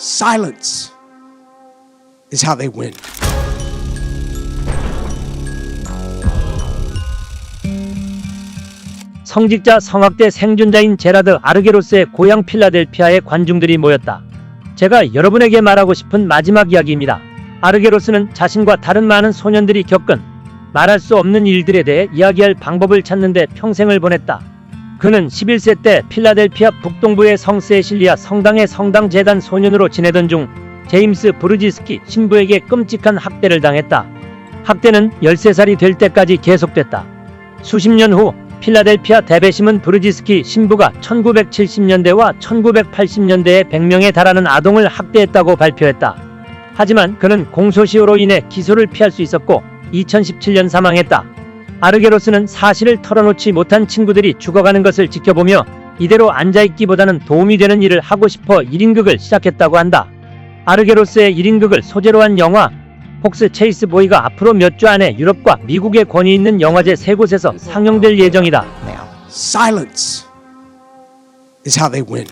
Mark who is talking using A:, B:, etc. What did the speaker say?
A: Silence is how they win.
B: 성직자 성악대 생존자인 제라드 아르게로스의 고향 필라델피아에 관중들이 모였다. 제가 여러분에게 말하고 싶은 마지막 이야기입니다. 아르게로스는 자신과 다른 많은 소년들이 겪은 말할 수 없는 일들에 대해 이야기할 방법을 찾는데 평생을 보냈다. 그는 11세 때 필라델피아 북동부의 성세실리아 성당의 성당 재단 소년으로 지내던 중 제임스 브루지스키 신부에게 끔찍한 학대를 당했다. 학대는 13살이 될 때까지 계속됐다. 수십 년 후 필라델피아 대배심은 브르지스키 신부가 1970년대와 1980년대에 100명에 달하는 아동을 학대했다고 발표했다. 하지만 그는 공소시효로 인해 기소를 피할 수 있었고 2017년 사망했다. 아르게로스는 사실을 털어놓지 못한 친구들이 죽어가는 것을 지켜보며 이대로 앉아있기보다는 도움이 되는 일을 하고 싶어 1인극을 시작했다고 한다. 아르게로스의 1인극을 소재로 한 영화 폭스 체이스 보이가 앞으로 몇 주 안에 유럽과 미국의 권위 있는 영화제 세 곳에서 상영될 예정이다.
A: Silence is how they win.